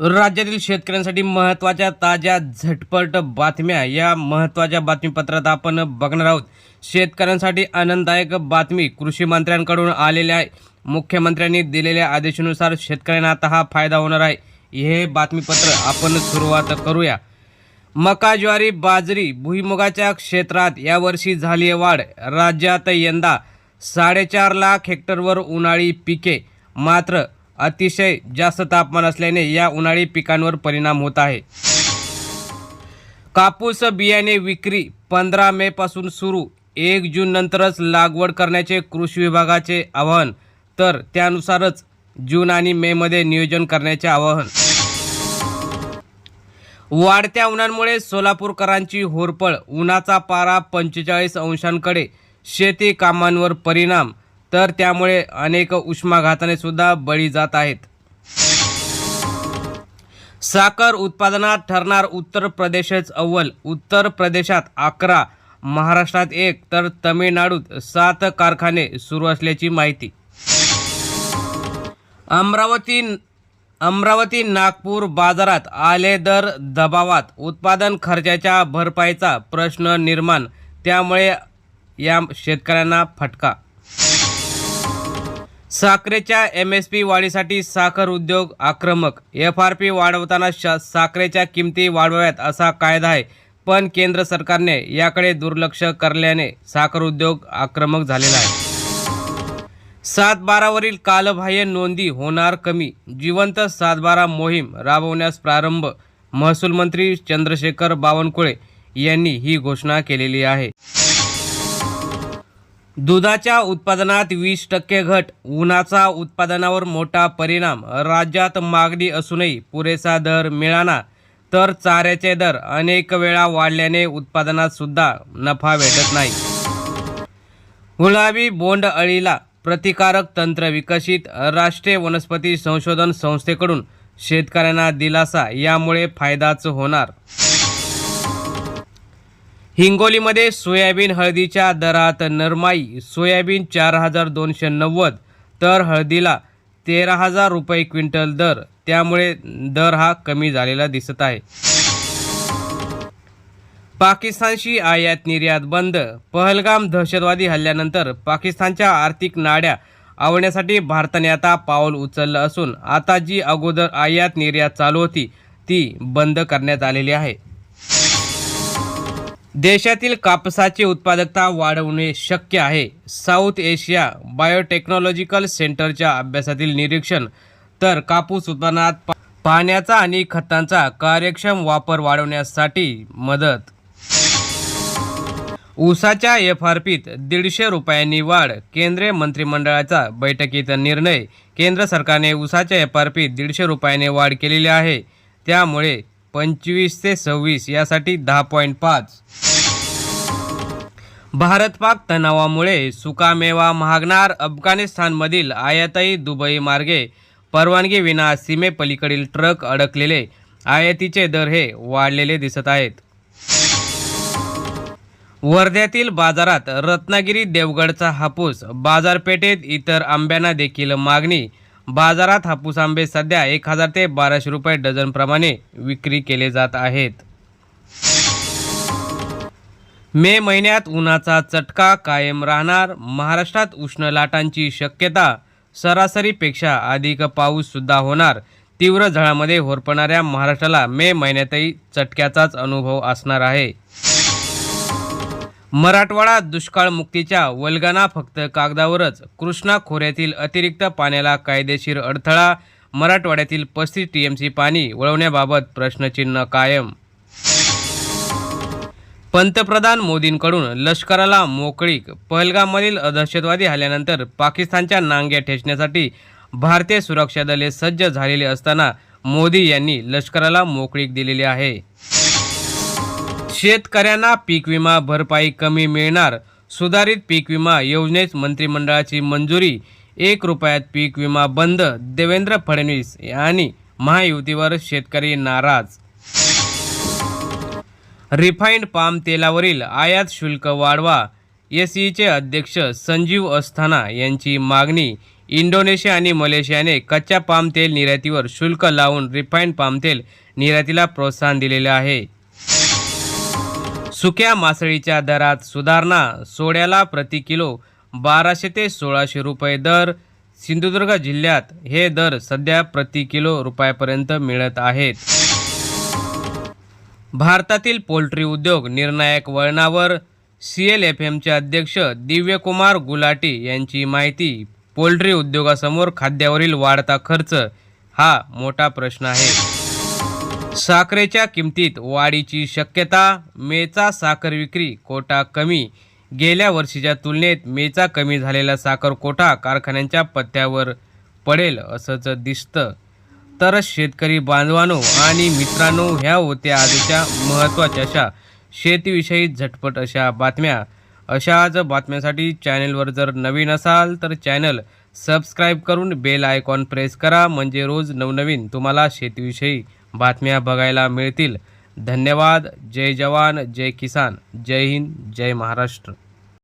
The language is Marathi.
राज्यातील शेतकऱ्यांसाठी महत्त्वाच्या ताज्या झटपट बातम्या या महत्त्वाच्या बातमीपत्रात आपण बघणार आहोत. शेतकऱ्यांसाठी आनंददायक बातमी कृषी मंत्र्यांकडून आलेल्या आहे मुख्यमंत्र्यांनी दिलेल्या आदेशानुसार शेतकऱ्यांना आता हा फायदा होणार आहे. हे बातमीपत्र आपण सुरुवात करूया. मका ज्वारी बाजरी भुईमुगाच्या क्षेत्रात यावर्षी झाली आहे वाढ. राज्यात यंदा साडेचार लाख हेक्टरवर उन्हाळी पिके मात्र अतिशय जास्त तापमान असल्याने या उन्हाळी पिकांवर परिणाम होत आहे. कापूस बियाणे विक्री पंधरा मे पासून सुरू. एक जून नंतरच लागवड करण्याचे कृषी विभागाचे आवाहन. तर त्यानुसारच जून आणि मे मध्ये नियोजन करण्याचे आवाहन. वाढत्या उन्हांमुळे सोलापूरकरांची होरपळ उन्हाचा पारा पंचेचाळीस अंशांकडे. शेती कामांवर परिणाम तर त्यामुळे अनेक उष्माघाताने सुद्धा बळी जात आहेत. साखर उत्पादनात ठरणार उत्तर प्रदेशच अव्वल. उत्तर प्रदेशात अकरा महाराष्ट्रात एक तर तमिळनाडूत सात कारखाने सुरू असल्याची माहिती. अमरावती अमरावती नागपूर बाजारात आले दर दबावात उत्पादन खर्चाच्या भरपाईचा प्रश्न निर्माण. त्यामुळे या शेतकऱ्यांना फटका. साखरेच्या एम एस पी वाढीसाठी साखर उद्योग आक्रमक. एफ आर पी वाढवताना श साखरेच्या किमती वाढवाव्यात असा कायदा आहे. पण केंद्र सरकारने याकडे दुर्लक्ष करल्याने साखर उद्योग आक्रमक झालेला आहे. सात बारावरील कालबाह्य नोंदी होणार कमी. जिवंत सातबारा मोहीम राबवण्यास प्रारंभ महसूल मंत्री चंद्रशेखर बावनकुळे यांनी ही घोषणा केलेली आहे. दुधाच्या उत्पादनात वीस टक्के घट उन्हाचा उत्पादनावर मोठा परिणाम. राज्यात मागणी असूनही पुरेसा दर मिळाना तर चाऱ्याचे दर अनेक वेळा वाढल्याने उत्पादनात सुद्धा नफा भेटत नाही. गुलाबी बोंड अळीला प्रतिकारक तंत्र विकसित राष्ट्रीय वनस्पती संशोधन संस्थेकडून शेतकऱ्यांना दिलासा यामुळे फायदाच होणार. हिंगोलीमध्ये सोयाबीन हळदीच्या दरात नरमाई सोयाबीन चार हजार दोनशे नव्वद तर हळदीला तेरा हजार रुपये क्विंटल दर. त्यामुळे दर हा कमी झालेला दिसत आहे. पाकिस्तानशी आयात निर्यात बंद. पहलगाम दहशतवादी हल्ल्यानंतर पाकिस्तानच्या आर्थिक नाड्या आवण्यासाठी भारताने आता पाऊल उचललं असून आता जी अगोदर आयात निर्यात चालू होती ती बंद करण्यात आलेली आहे. देशातील कापसाची उत्पादकता वाढवणे शक्य आहे. साऊथ एशिया बायोटेक्नॉलॉजिकल सेंटरच्या अभ्यासातील निरीक्षण तर कापूस उत्पादनात पाण्याचा आणि खतांचा कार्यक्षम वापर वाढवण्यासाठी मदत. ऊसाच्या एफ आर पीत दीडशे रुपयांनी वाढ केंद्रीय मंत्रिमंडळाचा बैठकीत निर्णय. केंद्र सरकारने ऊसाच्या एफ आर पीत दीडशे रुपयाने वाढ केलेली आहे. त्यामुळे पंचवीस ते सव्वीस यासाठी दहा पॉईंट पाच. भारत पाक तणावामुळे सुकामेवा महागणार अफगाणिस्तानमधील आयातही दुबई मार्गे. परवानगी विना सीमेपलीकडील ट्रक अडकलेले. आयातीचे दर हे वाढलेले दिसत आहेत. वर्ध्यातील बाजारात रत्नागिरी देवगडचा हापूस बाजारपेठेत इतर आंब्यांना देखील मागणी. बाजारात हापूस आंबे सध्या एक हजार ते बाराशे रुपये डझनप्रमाणे विक्री केले जात आहेत. मे महिन्यात उन्हाचा चटका कायम राहणार. महाराष्ट्रात उष्ण लाटांची शक्यता सरासरीपेक्षा अधिक पाऊससुद्धा होणार. तीव्र झळामध्ये होरपणाऱ्या महाराष्ट्राला मे महिन्यातही चटक्याचाच अनुभव असणार आहे. मराठवाडा दुष्काळ मुक्तीच्या वल्गना फक्त कागदावरच. कृष्णा खोऱ्यातील अतिरिक्त पाण्याला कायदेशीर अडथळा मराठवाड्यातील पस्तीस टीएमसी पाणी वळवण्याबाबत प्रश्नचिन्ह कायम. पंतप्रधान मोदींकडून लष्कराला मोकळीक पहलगाममधील दहशतवादी हल्ल्यानंतर पाकिस्तानच्या नांग्या ठेचण्यासाठी भारतीय सुरक्षा दले सज्ज झालेली असताना मोदी यांनी लष्कराला मोकळीक दिलेली आहे. शेतकऱ्यांना पीक विमा भरपाई कमी मिळणार. सुधारित पीक विमा योजनेस मंत्रिमंडळाची मंजुरी एक रुपयात पीक विमा बंद देवेंद्र फडणवीस आणि महायुतीवर शेतकरी नाराज. रिफाईंड पाम तेलावरील आयात शुल्क वाढवा एस अध्यक्ष संजीव अस्थाना यांची मागणी. इंडोनेशिया आणि मलेशियाने कच्च्या पाम तेल निर्यातीवर शुल्क लावून रिफाईंड पाम तेल निर्यातीला प्रोत्साहन दिलेले आहे. सुक्या मासळीच्या दरात सुधारणा सोड्याला प्रति किलो बाराशे ते सोळाशे रुपये दर. सिंधुदुर्ग जिल्ह्यात हे दर सध्या प्रति किलो रुपयापर्यंत मिळत आहेत. भारतातील पोल्ट्री उद्योग निर्णायक वळणावर सी एल एफ एमचे अध्यक्ष दिव्यकुमार गुलाटी यांची माहिती. पोल्ट्री उद्योगासमोर खाद्यावरील वाढता खर्च हा मोठा प्रश्न आहे. साखरेच्या किमतीत वाढीची शक्यता मेचा साखर विक्री कोटा कमी. गेल्या वर्षीच्या तुलनेत मेचा कमी झालेला साखर कोटा कारखान्यांच्या पत्त्यावर पडेल असंच दिसतं. तर शेतकरी बांधवानो आणि मित्रांनो ह्या होत्या आजच्या महत्त्वाच्या अशा शेतीविषयी झटपट अशा बातम्या. अशाच बातम्यांसाठी चॅनलवर जर नवीन असाल तर चॅनल सबस्क्राईब करून बेल आयकॉन प्रेस करा. म्हणजे रोज नवनवीन तुम्हाला शेतीविषयी बातम्या बघायला मिळतील. धन्यवाद. जय जवान जय किसान. जय हिंद जय महाराष्ट्र.